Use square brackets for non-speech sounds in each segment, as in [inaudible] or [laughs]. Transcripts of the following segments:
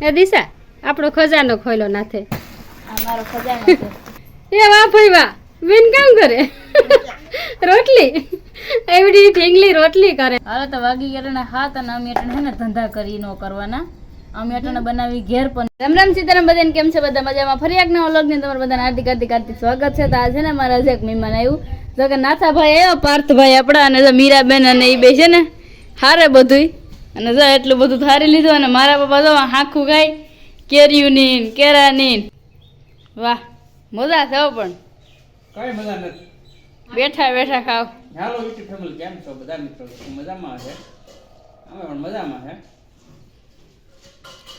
એ દિશા આપણો ખજાનો ખોયલો નાથે. આ મારો ખજાનો [laughs] એ વાહ ભાઈ વાહ બેન કામ કરે? [laughs] રોટલી? એવડી ઢીંગલી રોટલી કરે. હાલો તો વાગી ગયા ને હાથ અને અમે એટલે હે ને ધંધા કરી નો કરવાના. અમે અટણે બનાવી ઘેર પણ રામ રામ સીતારામ બધાને કેમ છે? બધા મજામાં? ફરી એકના ઓલોગ ને તમારા બધાને હાર્દિક હાર્દિક હાર્દિક સ્વાગત છે. તો આ છે ને મારા જે એક મહેમાન આવ્યું જો કે નાથાભાઈ આવ્યો પાર્થભાઈ આપણા અને મીરાબેન અને એ બે છે ને હારે બધુંય. અને જો એટલું બધું થારી લીધું અને મારા પપ્પા જો હાખું ખાય કેરીયુની નીન કેરા નીન વાહ મજા થયો પણ. કઈ મજા નથી. બેઠા બેઠા ખાવ હાલો યુટ્યુબ ફેમિલી કેમ છો? બધા મિત્રો મજામાં છે? અમે પણ મજામાં છે.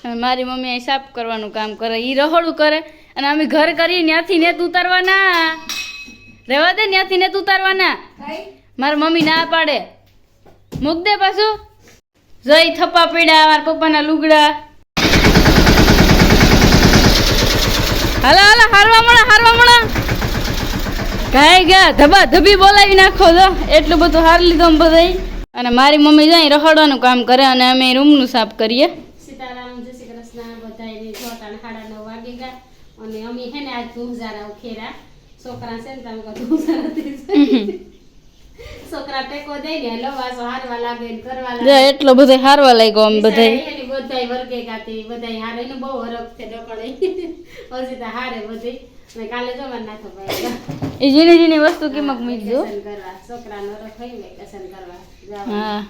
અને મારી મમ્મી અહીં સાફ કરવાનું કામ કરે એ રહોડું કરે. અને અમે ઘર કરીએ ત્યાંથી નેત ઉતારવાના. રહેવા દે ત્યાંથી નેત ઉતારવાના. મારી મમ્મી ના પાડે. મૂક દે પાછું. જઈ થપ્પા પીડા મારા પપ્પાના લુગડા. હાલો હાલો હારવા મળે હારવા મળે. કાંઈ ગયા ધબા ધબી બોલાવી નાખો તો એટલું બધું હાર લીધું આમ બધાય અને મારી મમ્મી જાય રખડવાનું કામ કરે અને અમે રૂમનું સાફ કરીએ. સીતારામ જય શ્રી કૃષ્ણ બધાને જોતા સાડા નવ વાગી ગયા. અને અમે હે ને આજ ધૂંઝારા ઉખેરા છોકરા છે ને તમે ધૂંઝારા છોકરા ટેકો દઈ ને લવાસો હારવા લાગે ને કરવા લાગે. એટલો બધો હારવા લાગ્યો આમ બધાય. બધાય વર્ગે ગાતી બધાય હારે એનું બહુ હરખ છે ડકળે હજી તો હારે બધી. કાલે જો મને નાખો ભાઈ. એ ઝીણી જીની વસ્તુ કિંમત મૂકજો વેકેશન કરવા. હા.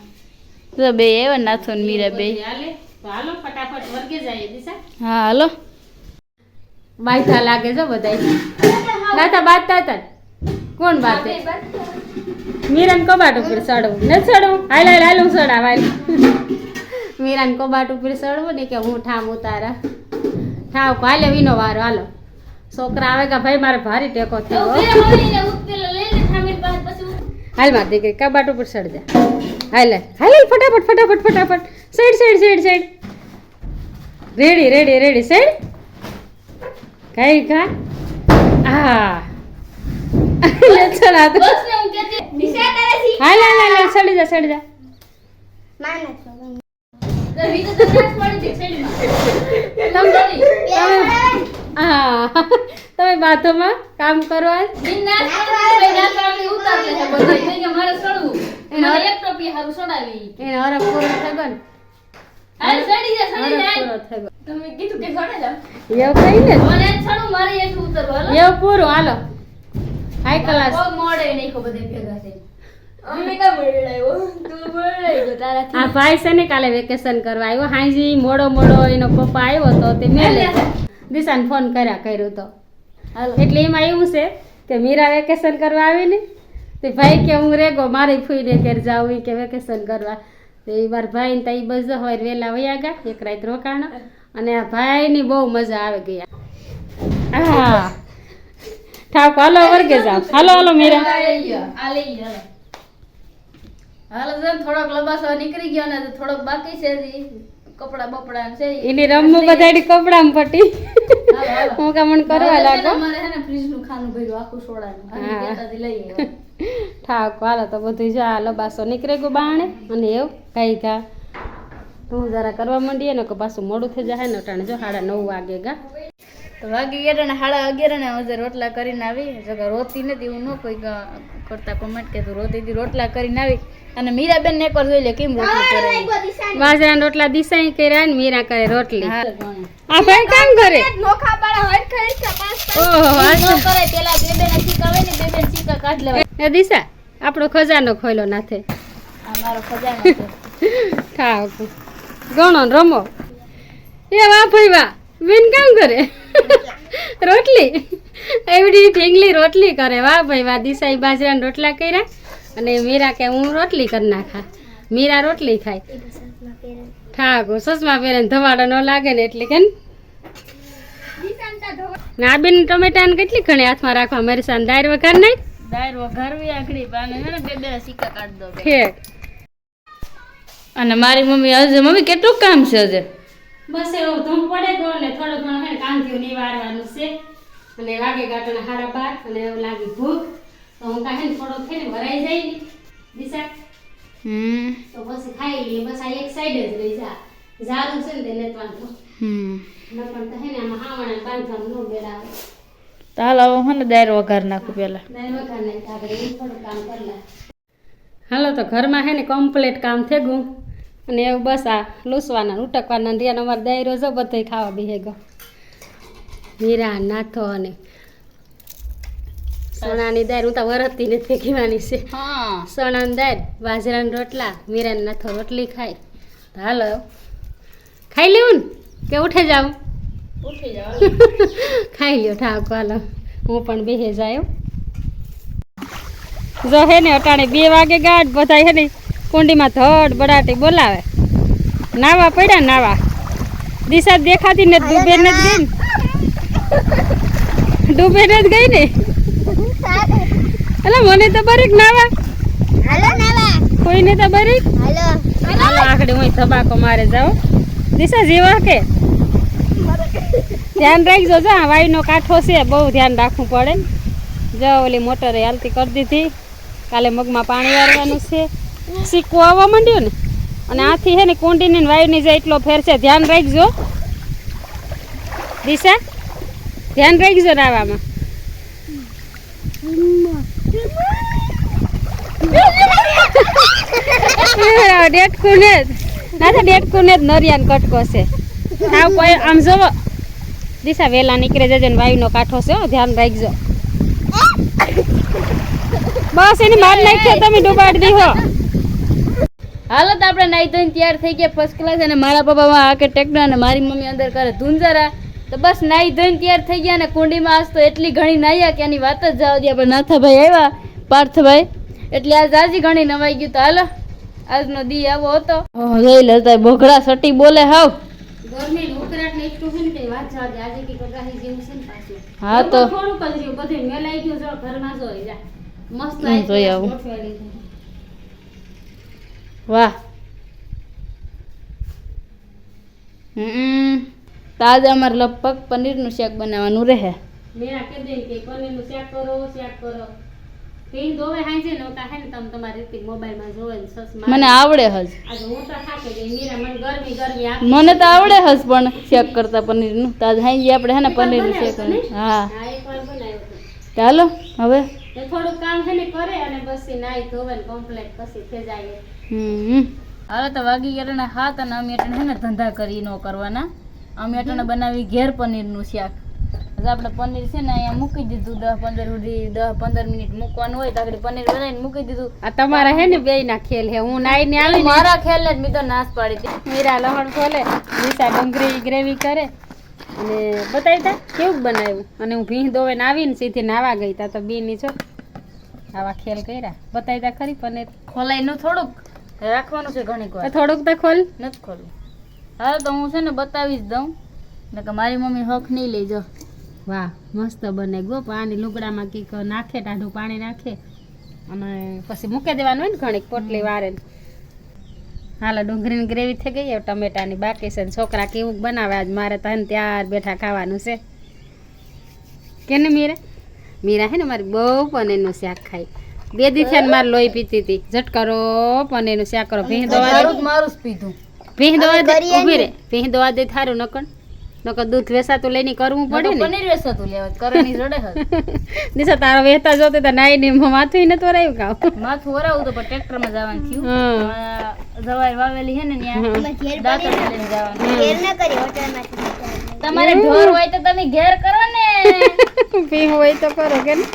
તો બે એવા નાથો ને મીરા બે. હાલે. તો હાલો ફટાફટ વર્ગે જાય દિશા. હા હાલો. બાયથા લાગે છે બધાય. નાતા બાતતા હતા કોણ બાતે મીરાન કબાટ ઉપર ચડવું. ન ચડવું? હાલ હાલ હાલ હું ચડાવ મીરાન કબાટ ઉપર ચડવું ને કે હું ઠામ ઉતારા. ઠાવ હાલે વિનો વારો હાલો. છોકરા આવે કે ભાઈ મારે ભારી ટેકો થયો. હો. હાલ માર દીકરી કબાટ ઉપર ચડ જા હાલ હાલ હાલ હાલ, ફટાફટ ફટાફટ ફટાફટ. Side side side side ready ready ready side કઈ કા? આ. લે ચલ આ તો હાલ હાલ હાલ હાલ, સડી જા. સડી જા હા. તમે બાથોમાં કામ કરો આજ? એને હરખ પૂરો થઈ ગયો ને. હરખ પૂરો થઈ ગયો. એવું કઈ ને? એવું પૂરું હાલો. હાઈ ક્લાસ આ ભાઈ છે ને કાલે વેકેશન કરવા આવ્યો. હાજી મોડો મોડો એનો પપ્પા આવ્યો તો તે મેલે. દિશાને ફોન કર્યા કર્યું તો. એટલે એમાં એવું છે કે મીરા વેકેશન કરવા આવી ને તે ભાઈ કે હું રેગો મારે ફૂઈને ઘેર જાઉં કે વેકેશન કરવા. તો એ મારા ભાઈ ને ત્યાં બસ હોય વહેલા વયા ગયા એક રાત રોકાણ. અને આ ભાઈની બહુ મજા આવે ગયા. હા. ઠાક. હાલો વર્ગે જાઓ. હાલો હાલો મીરા. હાલો જો થોડોક લબાસો નીકળી ગયો ને તો થોડોક બાકી છે હજી. કપડા બપડા છે. એની રમવું બધાડી કપડામાં પટી. હું કમણ કરવા લાગો. મારે છે ને ફ્રીજનું ખાનું ભર્યું આખું સોડાનું. હા. આની કહેતાથી લઈ આવ્યા. [laughs] ઠાક હાલો તો બધું જો આ લબાસો નીકળી ગયું બાણે. અને એવું કઈ ઘા હું જરા કરવા માંડીએ ને કે પાછું મોડું થઈ જાય ને ટાણે જો સાડા નવ વાગે ગા. તો વાગી ગયા ને સાડા અગિયાર ને હજે રોટલા કરીને આવી. જો કે રોતી નથી હું ન કોઈ કરતા કોમેન્ટ કે તું રોતી હતી રોટલા કરીને આવી. અને મીરાબેન ને એકવાર જોઈ લે કેમ રોટલી કરે બાજરા રોટલા દિશાઈ કર્યા ને મીરા કરે રોટલી. આ ભાઈ કામ કરે? ઓહો ઈ ન કરે પેલા બે બે ના સિક્કા હોય ને બે બે સિક્કા કાઢ લેવા એ દિશા આપણો ખજાનો ખોલ્યો નાથે. આ મારો ખજાનો છે. ગણો ને રમો. એ વાહ ભાઈ વાહ બેન કામ કરે? રોટલી? એવડી ઢીંગલી રોટલી કરે. વાહ ભાઈ વાહ દિશાઈ બાજરાના રોટલા કર્યા અને મીરા કે હું રોટલી કરી નાખા. મીરા રોટલી ખાય. ઠાક સસમા પહેરે ધવાડો ન લાગે ને એટલે કે ને બેન ટમેટા ને કેટલી ઘણી હાથમાં રાખવા? મારી સામે દાળ વઘાર નાખ. દાળ વઘારવી આખડી પાને ને બે બે સિક્કા કાઢ દો. બે. અને મારી મમ્મી હજે મમ્મી કેટલું કામ છે હજે? બસ એવું ધૂમ પડે ગયો ને થોડો ઘણો હે ને કાંધ્યું નિવારવાનું છે. અને વાગે ગાંઠોના હારા બાર અને એવું લાગી ભૂખ. તો હું કાંઈ ને થોડોક છે ને ભરાઈ જાય ને. દિશા? હમ. તો પછી ખાઈ લઈએ. બસ આ એક સાઈડ જ રહી જા. ઝારું છે ને તે. લેતવાનું હમ નકર તો હે ને આમાં હાવણા બાંધવાનું નો બેડ આવે તો હાલ હવે હું ને દાયરો વઘાર નાખું પહેલાં. દાળ વઘાર નાખી આપણે થોડું કામ કરી લે. હાલો તો ઘરમાં હે ને કમ્પ્લીટ કામ થઈ ગયું અને એવું બસ આ લૂસવાના ઉટકવાના ને રહ્યા અમારે દાયરો જો બધો ખાવા બેહે ગયો હીરા નાથો અને સણાની દાળ. હું તો વરતી નથી ફેંકવાની છે. સણાની દાળ બાજરાના રોટલા મીરાને નાથો રોટલી ખાય. હાલો. ખાઈ લેવું ને કે ઉઠે જાઉં જાવ. [laughs] ખાઈ લ્યો ઠાક હાલો. હું પણ બેહે જાય જો હે ને અટાણે બે વાગે ગાઢ બધા હે ને કુંડીમાં ધડ બડાટી બોલાવે. નાવા પડ્યા નાવા. દિશા દેખાતી ને ડૂબે ને જ ગઈ ને. ડૂબે ને જ ગઈ ને. એટલે મને તો બરીક નાવા. કોઈને તો બરીક. આખડે હું ધબાકો મારે જાઓ દિશા જેવા કે? ધ્યાન રાખજો જો આ વાયુનો કાંઠો છે બહુ ધ્યાન રાખવું પડે જો ઓલી મોટરે હાલતી કરી દીધી. કાલે મગમાં પાણી વાળવાનું છે. સિક્કો આવવા માંડ્યો ને? અને આથી હે ને કુંડીની ને વાયુની જાય એટલો ફેર છે, ધ્યાન રાખજો. દિશા, ધ્યાન રાખજો નાવામાં ડેટકું ને ના તો ને નરિયાન કટકો છે. આમ જોવો. દિશા, વેલા નીકળે જજે ને વાયુનો કાંઠો છે ધ્યાન રાખજો. બસ, એની માર નાખ્યો તમે ડૂબાડી દીધો હાલો તો આપણે નાઈ ધોઈને તૈયાર થઈ ગયા ફર્સ્ટ ક્લાસ અને મારા પપ્પામાં આ કે ટ્રેક્ટર અને મારી મમ્મી અંદર કરે ધૂંઝરા તો બસ નાઈ ધોઈને તૈયાર થઈ ગયા અને કુંડીમાં આજ તો એટલી ઘણી નાહ્યા કે એની વાત જ જવા દે. આપણે નાથાભાઈ આવ્યા પાર્થભાઈ. એટલે આજ આજી ઘણી નવાઈ ગયું તો હાલો આજનો દી આવો હતો. જોઈ લેતા બોઘડા સટી બોલે હાવ. ગરમી ઉકળાટ ને એટલું છે ને કઈ વાત જવા દે. આજે કી કગાહી જેવું છે ને પાછું. હા તો. થોડુંક જ બધું મેલાઈ ગયું જો ઘરમાં જોઈ મસ્ત જોઈ આવું. વાહ. હમ. તો અમારે લગભગ પનીરનું શાક બનાવવાનું રહે. મેરા કે દે કે પનીરનું શાક કરો શાક કરો. પીન દોવે હાંજે ને હે ને તમે તમારી રીતે મોબાઈલમાં જોવે ને સસ મને આવડે હજ. આજે હું તો થાકી ગઈ મીરા મને ગરમી ગરમી આપી મને તો આવડે હજ પણ શેક કરતા પનીરનું. તો આજે હાઈ આપણે હે ને પનીરનું શાક. હા. હા એકવાર બનાવ્યું ચાલો હવે? થોડુંક કામ છે ને કરે અને પછી નાઈ ધોવે ને કમ્પ્લેટ પછી થઈ જાય હમ. હાલો તો વાગી ગયા ને હાથ અને અમે એટલે હે ને ધંધા કરી નો કરવાના. અમે અટણે બનાવી ઘેર પનીરનું શાક. આપણે પનીર છે ને અહીંયા મૂકી દીધું દસ પંદર સુધી દસ પંદર મિનિટ મૂકવાનું હોય તો આપણે પનીર બનાવીને મૂકી દીધું. આ તમારા હે ને બે ના ખેલ હે હું નાઈ ને આવી મારા ખેલ ને મેં તો નાશ પાડી દીધી. મીરા લહણ ખોલે મીસા ડુંગળી ગ્રેવી કરે. અને બતાવી તા કેવું બનાવ્યું? અને હું ભીંહ દોવે ને આવીને સીધી નાવા ગઈ તા તો બીની છો આવા ખેલ કર્યા. બતાવી તા ખરી પનીર. ખોલાઈ નું થોડુંક. રાખવાનું છે ઘણીક વાર. થોડુંક તો ખોલ. નથી ખોલું હા તો હું છે ને બતાવી જ દઉં. ને કે મારી મમ્મી હક નહીં લેજો વાહ મસ્ત બને. ગો પાણી લુગડામાં કીક નાખે ટાઢું પાણી નાખે. અને પછી મૂકી દેવાનું હોય ને ઘણીક પોટલી વારે. હાલો ડુંગળીની ગ્રેવી થઈ ગઈ ટમેટાની બાકી છે ને છોકરા કેવું બનાવે? આજ મારે તને ત્યાર બેઠા ખાવાનું છે. કેને મીરા? મીરા હે ને મારી બહુ પણ એનું શાક ખાય. બે દી માર ને મારે લોહી પીતી હતી. ઝટકારો પણ એનું શા કરો ભીં દવા મારું જ મારું જ પીધું. ભીં દવા દે. ઊભી રે. ભીં દવા દે થારું નકર. નકર દૂધ વેસાતું લઈને કરવું પડે ને. પનીર વેસાતું લેવા કરની જોડે દિશા [laughs] તારા વહેતા જોતે તો નાઈ ને માથું નથી વરાયું કાવ [laughs] માથું વરાવું તો પણ ટ્રેક્ટરમાં જવાનું થયું. જવાય વાવેલી છે ને ત્યાં. દાંતણ લઈને જવાનું. તમારે ઢોર હોય તો તમે ઘેર કરો ને. [laughs] પીવું હોય તો કરો કે ને?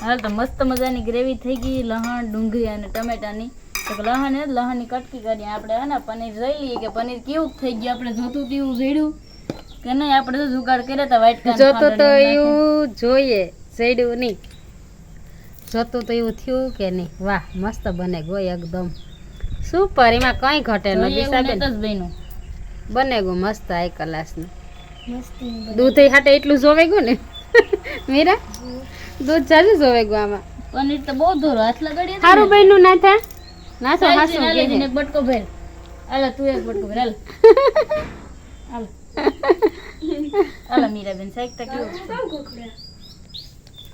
હાલ તો મસ્ત મજાની ગ્રેવી થઈ ગઈ લહણ ડુંગળી અને ટમેટાની. તો લહણ એ લહણની કટકી કરી આપણે હે ને? પનીર જોઈ લઈએ કે પનીર કેવું થઈ ગયું? આપણે જોતું તેવું જોડ્યું કે નહીં આપણે તો જુગાડ કર્યા હતા વાઇટ જોતું તો એવું જોઈએ જડ્યું નહીં. જોતું તો એવું થયું કે નહીં? વાહ મસ્ત બને ગો એકદમ. સુપર એમાં કઈ ઘટે નથી બને ગયું મસ્ત કલાસ ક્લાસનું દૂધ હાટે એટલું જોવે ગયું ને? [laughs] મીરા? દૂધ જાજુ જોવે ગામાં પનીર તો બહુ ધોરો હાથ લગાડી સારું નું. ના થા ના તો હાસું કે. એક બટકો ભેર આલા તું એક બટકો ભેર હાલ. હાલ. હાલો મીરાબેન તા કેવું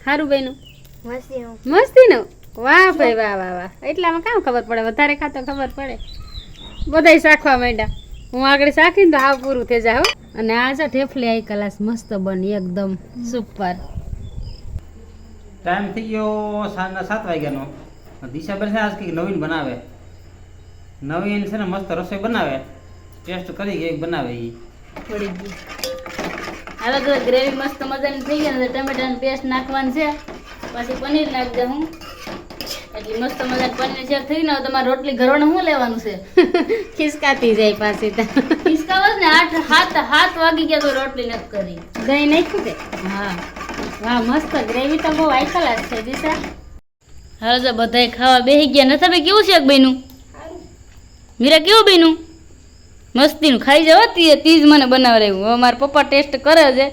સારું નું મસ્તી નું? વાહ ભાઈ વાહ વાહ વાહ. એટલામાં કામ ખબર પડે? વધારે ખાતો ખબર પડે. બધાય શાખવા માંડ્યા. હું આગળ શાખીને તો આવ પૂરું થઈ જાય અને આ છે ઠેફલી આઈ કલાસ મસ્ત બની એકદમ સુપર. ટાઈમ થઈ ગયો સાંજના સાત વાગ્યાનો. દિશાબેન છે આજ કંઈક નવીન બનાવે. નવીન છે ને મસ્ત રસોઈ બનાવે. ટેસ્ટ કરી કે બનાવે એ પડી ગયું. તો ગ્રેવી મસ્ત મજાની થઈ ગઈ ને ટમેટાની પેસ્ટ નાખવાની છે. પછી પનીર નાખી દે હું. એટલી મસ્ત મજાની પનીર શેક થઈ ને હવે તમારે રોટલી ઘરવાનું શું લેવાનું છે? [laughs] ખિસકાતી જાય પાછી ખિસકાવો ને આઠ સાત સાત વાગી ગયા તો રોટલી નથી કરી. દહીં નાખ્યું કે? હા. વાહ મસ્ત. ગ્રેવી તો બહુ કલાસ છે દિશા. હાલો તો બધાય ખાવા બેસી ગયા. નથી ભાઈ કેવું છે બન્યું મીરા કેવું બેનું મસ્તીનું. ખાઈ જવા તી તીજ મને બનાવડાવ્યું હવે મારા પપ્પા ટેસ્ટ કરે છે.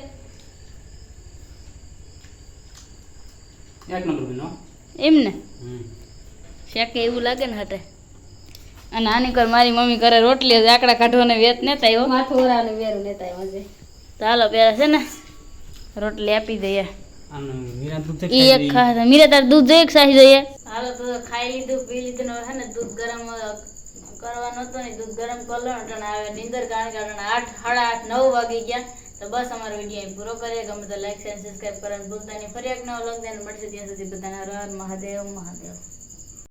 એમ ને? શેકે એવું લાગે ને હટે. અને આની કર મારી મમ્મી કરે રોટલી જ આકડા કાઢવાને વેત નેતા આવ્યો માથું ઓરાને વેરું નેતા આવ્યો ચાલો હાલો છે ને રોટલી આપી દઈએ. આનું મીરા દૂધ ઈ એક ખા મીરા તાર દૂધ જોઈએ કે સાહી જોઈએ? હાલો તો ખાઈ લીધું પી લીધું ને હવે ને દૂધ ગરમ કરવાનો હતો ને દૂધ ગરમ કરલો અટાણે આવે નીંદર કારણ કે અટાણે આઠ સાડા આઠ નવ વાગી ગયા. તો બસ અમારો વીડિયો પૂરો કરીએ. ગમે તો લાઈક શેર સબસ્ક્રાઈબ કરવાનું ભૂલતા નહીં. ફરી એક નવો મળશે. ત્યાં સુધી બધાને હર મહાદેવ મહાદેવ.